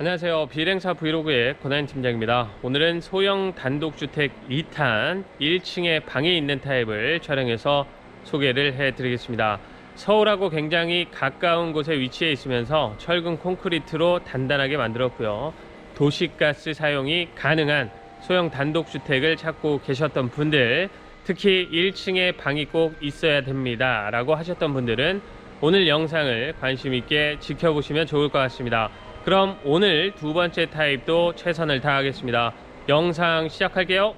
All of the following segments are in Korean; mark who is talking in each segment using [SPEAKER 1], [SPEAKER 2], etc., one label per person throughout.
[SPEAKER 1] 안녕하세요. 비행사 브이로그의 권한 팀장입니다. 오늘은 소형 단독주택 2탄 1층에 방이 있는 타입을 촬영해서 소개를 해드리겠습니다. 서울하고 굉장히 가까운 곳에 위치해 있으면서 철근 콘크리트로 단단하게 만들었고요. 도시가스 사용이 가능한 소형 단독주택을 찾고 계셨던 분들, 특히 1층에 방이 꼭 있어야 됩니다. 라고 하셨던 분들은 오늘 영상을 관심 있게 지켜보시면 좋을 것 같습니다. 그럼 오늘 두 번째 타입도 최선을 다하겠습니다. 영상 시작할게요.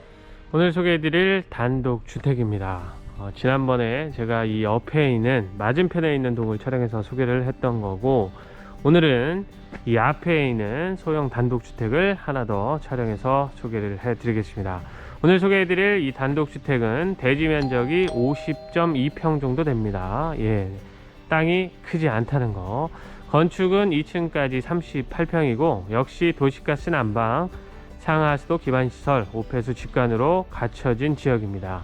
[SPEAKER 1] 오늘 소개해드릴 단독 주택입니다. 어, 지난번에 제가 이 옆에 있는 맞은편에 있는 동을 촬영해서 소개를 했던 거고 오늘은 이 앞에 있는 소형 단독 주택을 하나 더 촬영해서 소개를 해드리겠습니다. 오늘 소개해드릴 이 단독 주택은 대지 면적이 50.2평 정도 됩니다. 예, 땅이 크지 않다는 거. 건축은 2층까지 38평이고 역시 도시가스 난방, 상하수도 기반시설, 오폐수 직관으로 갖춰진 지역입니다.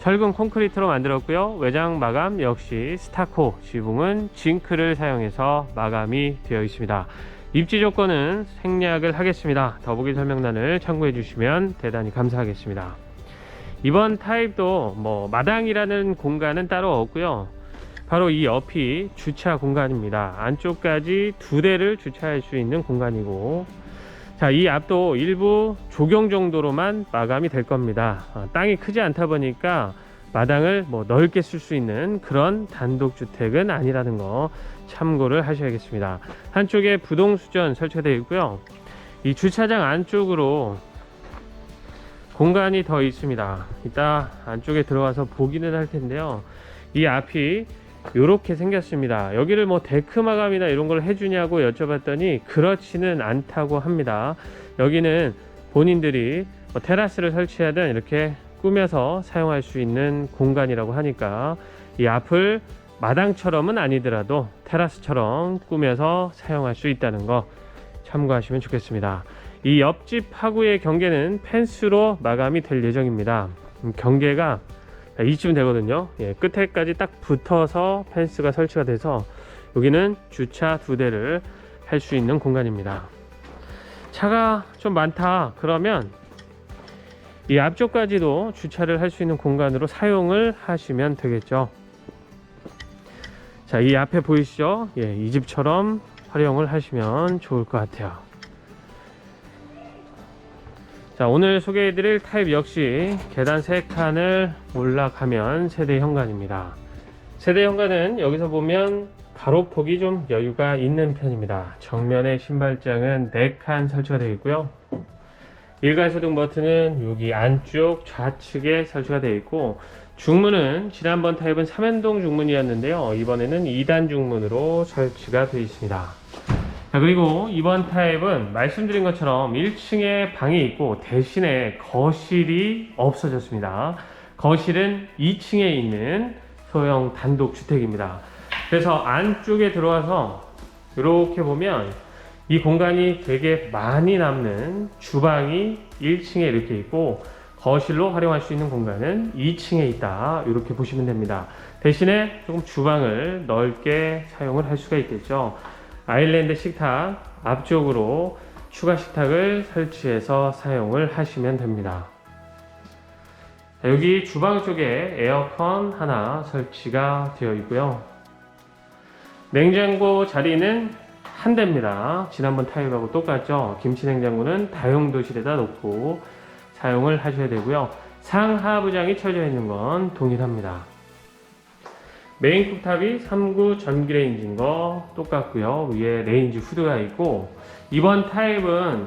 [SPEAKER 1] 철근 콘크리트로 만들었고요. 외장 마감 역시 스타코, 지붕은 징크를 사용해서 마감이 되어 있습니다. 입지 조건은 생략을 하겠습니다. 더보기 설명란을 참고해 주시면 대단히 감사하겠습니다. 이번 타입도 뭐 마당이라는 공간은 따로 없고요. 바로 이 옆이 주차 공간입니다. 안쪽까지 두 대를 주차할 수 있는 공간이고 자, 이 앞도 일부 조경 정도로만 마감이 될 겁니다. 어, 땅이 크지 않다 보니까 마당을 뭐 넓게 쓸 수 있는 그런 단독주택은 아니라는 거 참고를 하셔야겠습니다. 한쪽에 부동수전 설치가 되어 있고요. 이 주차장 안쪽으로 공간이 더 있습니다. 이따 안쪽에 들어가서 보기는 할 텐데요. 이 앞이 이렇게 생겼습니다. 여기를 뭐 데크 마감이나 이런 걸 해주냐고 여쭤봤더니 그렇지는 않다고 합니다. 여기는 본인들이 뭐 테라스를 설치하든 이렇게 꾸며서 사용할 수 있는 공간이라고 하니까 이 앞을 마당처럼은 아니더라도 테라스처럼 꾸며서 사용할 수 있다는 거 참고하시면 좋겠습니다. 이 옆집 하구의 경계는 펜스로 마감이 될 예정입니다. 음, 경계가 이쯤 되거든요. 예, 끝에까지 딱 붙어서 펜스가 설치가 돼서 여기는 주차 두 대를 할 수 있는 공간입니다. 차가 좀 많다 그러면 이 앞쪽까지도 주차를 할 수 있는 공간으로 사용을 하시면 되겠죠. 자, 이 앞에 보이시죠? 예, 이 집처럼 활용을 하시면 좋을 것 같아요. 자 오늘 소개해드릴 타입 역시 계단 3칸을 올라가면 세대 현관입니다. 세대 현관은 여기서 보면 가로폭이 좀 여유가 있는 편입니다. 정면에 신발장은 4칸 설치가 되어 있고요. 일괄소등 버튼은 여기 안쪽 좌측에 설치가 되어 있고 중문은 지난번 타입은 3연동 중문이었는데요. 이번에는 2단 중문으로 설치가 되어 있습니다 자 그리고 이번 타입은 말씀드린 것처럼 1층에 방이 있고 대신에 거실이 없어졌습니다. 거실은 2층에 있는 소형 단독 주택입니다. 그래서 안쪽에 들어와서 이렇게 보면 이 공간이 되게 많이 남는 주방이 1층에 이렇게 있고 거실로 활용할 수 있는 공간은 2층에 있다 이렇게 보시면 됩니다. 대신에 조금 주방을 넓게 사용을 할 수가 있겠죠. 아일랜드 식탁 앞쪽으로 추가 식탁을 설치해서 사용을 하시면 됩니다. 자, 여기 주방 쪽에 에어컨 하나 설치가 되어 있고요. 냉장고 자리는 한 대입니다. 지난번 타입하고 똑같죠. 김치 냉장고는 다용도실에다 놓고 사용을 하셔야 되고요. 상하부장이 쳐져 있는 건 동일합니다. 메인 쿡탑이 3구 전기 레인지인 거 똑같고요. 위에 레인지 후드가 있고 이번 타입은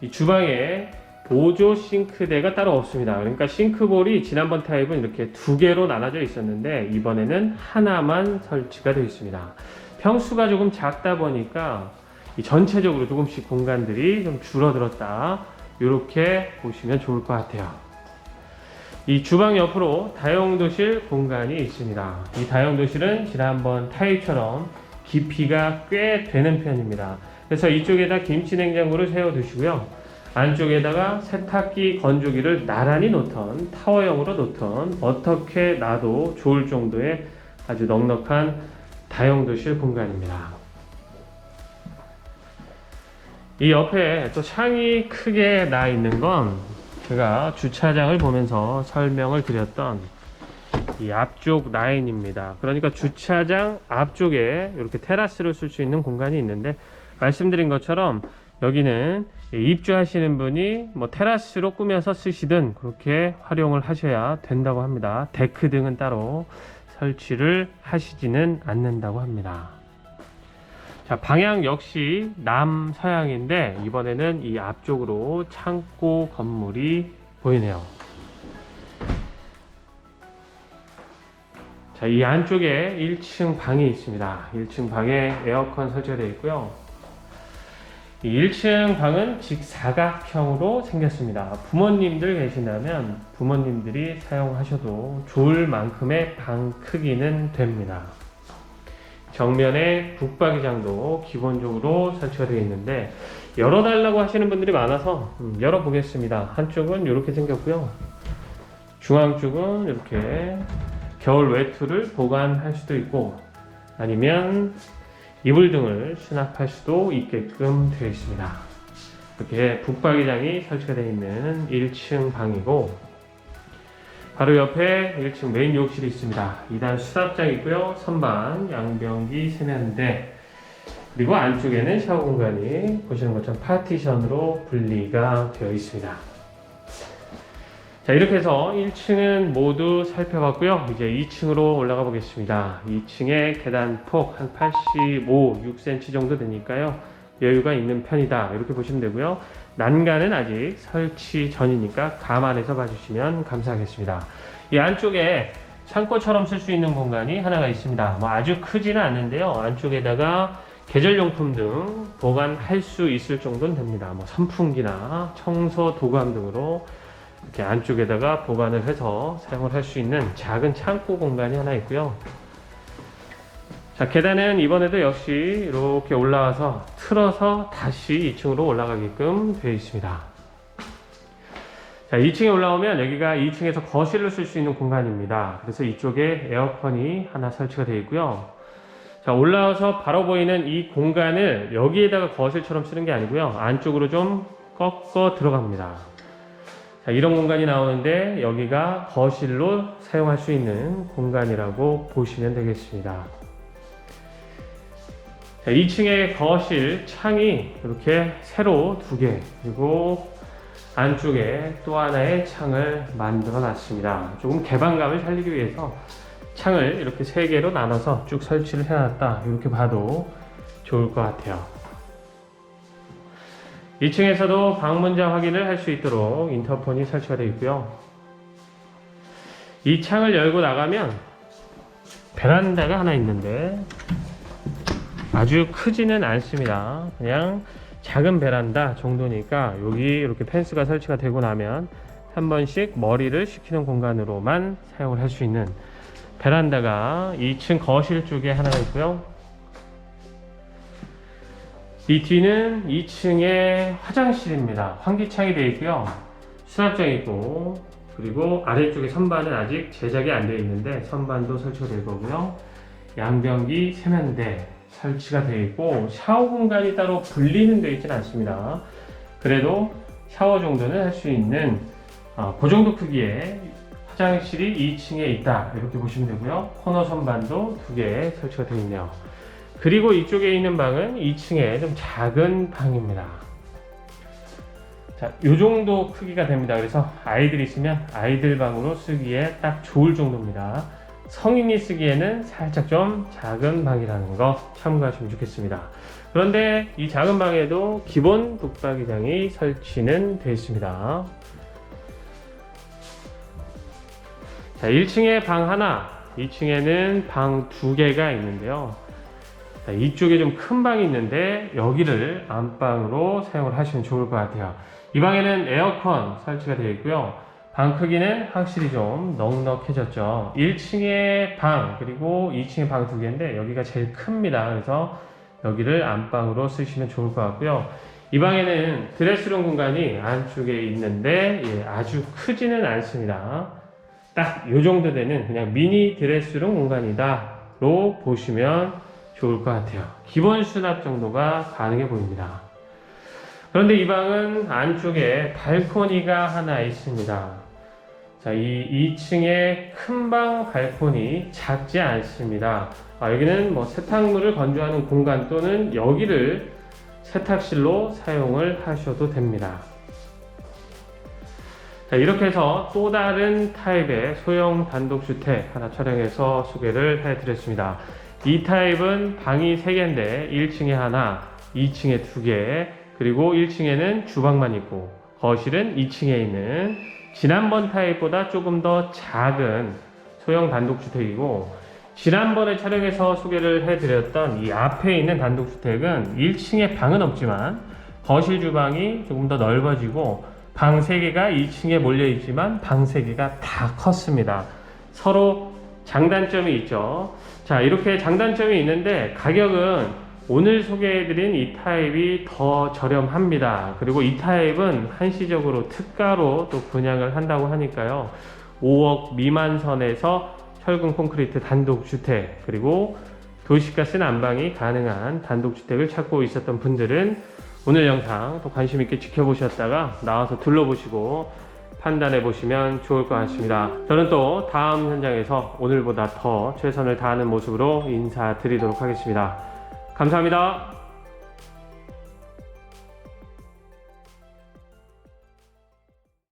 [SPEAKER 1] 이 주방에 보조 싱크대가 따로 없습니다. 그러니까 싱크볼이 지난번 타입은 이렇게 두 개로 나눠져 있었는데 이번에는 하나만 설치가 되어 있습니다. 평수가 조금 작다 보니까 이 전체적으로 조금씩 공간들이 좀 줄어들었다. 이렇게 보시면 좋을 것 같아요. 이 주방 옆으로 다용도실 공간이 있습니다. 이 다용도실은 지난번 타입처럼 깊이가 꽤 되는 편입니다. 그래서 이쪽에다 김치 냉장고를 세워 두시고요. 안쪽에다가 세탁기, 건조기를 나란히 놓던 타워형으로 놓던 어떻게 놔도 좋을 정도의 아주 넉넉한 다용도실 공간입니다. 이 옆에 또 창이 크게 나 있는 건 제가 주차장을 보면서 설명을 드렸던 이 앞쪽 라인입니다. 그러니까 주차장 앞쪽에 이렇게 테라스를 쓸 수 있는 공간이 있는데 말씀드린 것처럼 여기는 입주하시는 분이 뭐 테라스로 꾸며서 쓰시든 그렇게 활용을 하셔야 된다고 합니다. 데크 등은 따로 설치를 하시지는 않는다고 합니다. 자, 방향 역시 남서향인데 이번에는 이 앞쪽으로 창고 건물이 보이네요. 자, 이 안쪽에 1층 방이 있습니다. 1층 방에 에어컨 설치가 되어 있고요. 이 1층 방은 직사각형으로 생겼습니다. 부모님들 계신다면 부모님들이 사용하셔도 좋을 만큼의 방 크기는 됩니다. 정면에 북박이장도 기본적으로 설치가 되어 있는데 열어달라고 하시는 분들이 많아서 음, 열어보겠습니다. 한쪽은 이렇게 생겼고요. 중앙 쪽은 이렇게 겨울 외투를 보관할 수도 있고 아니면 이불 등을 수납할 수도 있게끔 되어 있습니다. 이렇게 북박이장이 설치가 되어 있는 1층 방이고 바로 옆에 1층 메인 욕실이 있습니다. 2단 수납장 있고요. 선반, 양변기, 세면대 그리고 안쪽에는 샤워 공간이 보시는 것처럼 파티션으로 분리가 되어 있습니다. 자 이렇게 해서 1층은 모두 살펴봤고요. 이제 2층으로 올라가 보겠습니다. 2층의 계단 폭 한 85, 6cm 정도 되니까요. 여유가 있는 편이다. 이렇게 보시면 되고요. 난간은 아직 설치 전이니까 감안해서 봐주시면 감사하겠습니다. 이 안쪽에 창고처럼 쓸 수 있는 공간이 하나가 있습니다. 뭐 아주 크지는 않는데요. 안쪽에다가 계절용품 등 보관할 수 있을 정도는 됩니다. 뭐 선풍기나 청소 도감 등으로 이렇게 안쪽에다가 보관을 해서 사용을 할 수 있는 작은 창고 공간이 하나 있고요. 자, 계단은 이번에도 역시 이렇게 올라와서 틀어서 다시 2층으로 올라가게끔 되어 있습니다. 자, 2층에 올라오면 여기가 2층에서 거실로 쓸 수 있는 공간입니다. 그래서 이쪽에 에어컨이 하나 설치가 되어 있고요. 자, 올라와서 바로 보이는 이 공간을 여기에다가 거실처럼 쓰는 게 아니고요. 안쪽으로 좀 꺾어 들어갑니다. 자, 이런 공간이 나오는데 여기가 거실로 사용할 수 있는 공간이라고 보시면 되겠습니다. 자, 2층의 거실 창이 이렇게 세로 두 개, 그리고 안쪽에 또 하나의 창을 만들어 놨습니다. 조금 개방감을 살리기 위해서 창을 이렇게 세 개로 나눠서 쭉 설치를 해놨다. 이렇게 봐도 좋을 것 같아요. 2층에서도 방문자 확인을 할 수 있도록 인터폰이 설치가 되어 있고요. 이 창을 열고 나가면 베란다가 하나 있는데 아주 크지는 않습니다. 그냥 작은 베란다 정도니까 여기 이렇게 펜스가 설치가 되고 나면 한 번씩 머리를 식히는 공간으로만 사용을 할 수 있는 베란다가 2층 거실 쪽에 하나가 있고요. 이 뒤는 2층의 화장실입니다. 환기창이 되어 있고요. 수납장이 있고 그리고 아래쪽에 선반은 아직 제작이 안 되어 있는데 선반도 설치가 될 거고요. 양변기, 세면대 설치가 되어 있고 샤워 공간이 따로 분리는 되어 있지는 않습니다. 그래도 샤워 정도는 할 수 있는 어, 그 정도 크기의 화장실이 2층에 있다 이렇게 보시면 되고요. 코너 선반도 두 개 설치가 되어 있네요. 그리고 이쪽에 있는 방은 2층에 좀 작은 방입니다. 자, 요 정도 크기가 됩니다. 그래서 아이들 있으면 아이들 방으로 쓰기에 딱 좋을 정도입니다. 성인이 쓰기에는 살짝 좀 작은 방이라는 거 참고하시면 좋겠습니다. 그런데 이 작은 방에도 기본 북박이장이 설치는 되어 있습니다. 자, 1층에 방 하나, 2층에는 방 두 개가 있는데요. 자, 이쪽에 좀 큰 방이 있는데 여기를 안방으로 사용을 하시면 좋을 것 같아요. 이 방에는 에어컨 설치가 되어 있고요. 방 크기는 확실히 좀 넉넉해졌죠. 1층에 방 그리고 2층에 방두 개인데 여기가 제일 큽니다. 그래서 여기를 안방으로 쓰시면 좋을 것 같고요. 이 방에는 드레스룸 공간이 안쪽에 있는데 예, 아주 크지는 않습니다. 딱 이 정도 되는 그냥 미니 드레스룸 공간이다로 보시면 좋을 것 같아요. 기본 수납 정도가 가능해 보입니다. 그런데 이 방은 안쪽에 발코니가 하나 있습니다. 자, 이 2층의 큰 방 발코니 작지 않습니다. 아, 여기는 뭐 세탁물을 건조하는 공간 또는 여기를 세탁실로 사용을 하셔도 됩니다. 자, 이렇게 해서 또 다른 타입의 소형 단독주택 하나 촬영해서 소개를 해드렸습니다. 이 타입은 방이 3개인데 1층에 하나, 2층에 2개, 그리고 1층에는 주방만 있고 거실은 2층에 있는 지난번 타입보다 조금 더 작은 소형 단독주택이고 지난번에 촬영해서 소개를 해드렸던 이 앞에 있는 단독주택은 1층에 방은 없지만 거실 주방이 조금 더 넓어지고 방 3개가 2층에 몰려 있지만 방 3개가 다 컸습니다. 서로 장단점이 있죠. 자, 이렇게 장단점이 있는데 가격은 오늘 소개해드린 이 타입이 더 저렴합니다. 그리고 이 타입은 한시적으로 특가로 또 분양을 한다고 하니까요. 5억 미만 선에서 철근 콘크리트 단독주택 그리고 도시가스 난방이 가능한 단독주택을 찾고 있었던 분들은 오늘 영상 또 관심 있게 지켜보셨다가 나와서 둘러보시고 판단해 보시면 좋을 것 같습니다. 저는 또 다음 현장에서 오늘보다 더 최선을 다하는 모습으로 인사드리도록 하겠습니다. 감사합니다.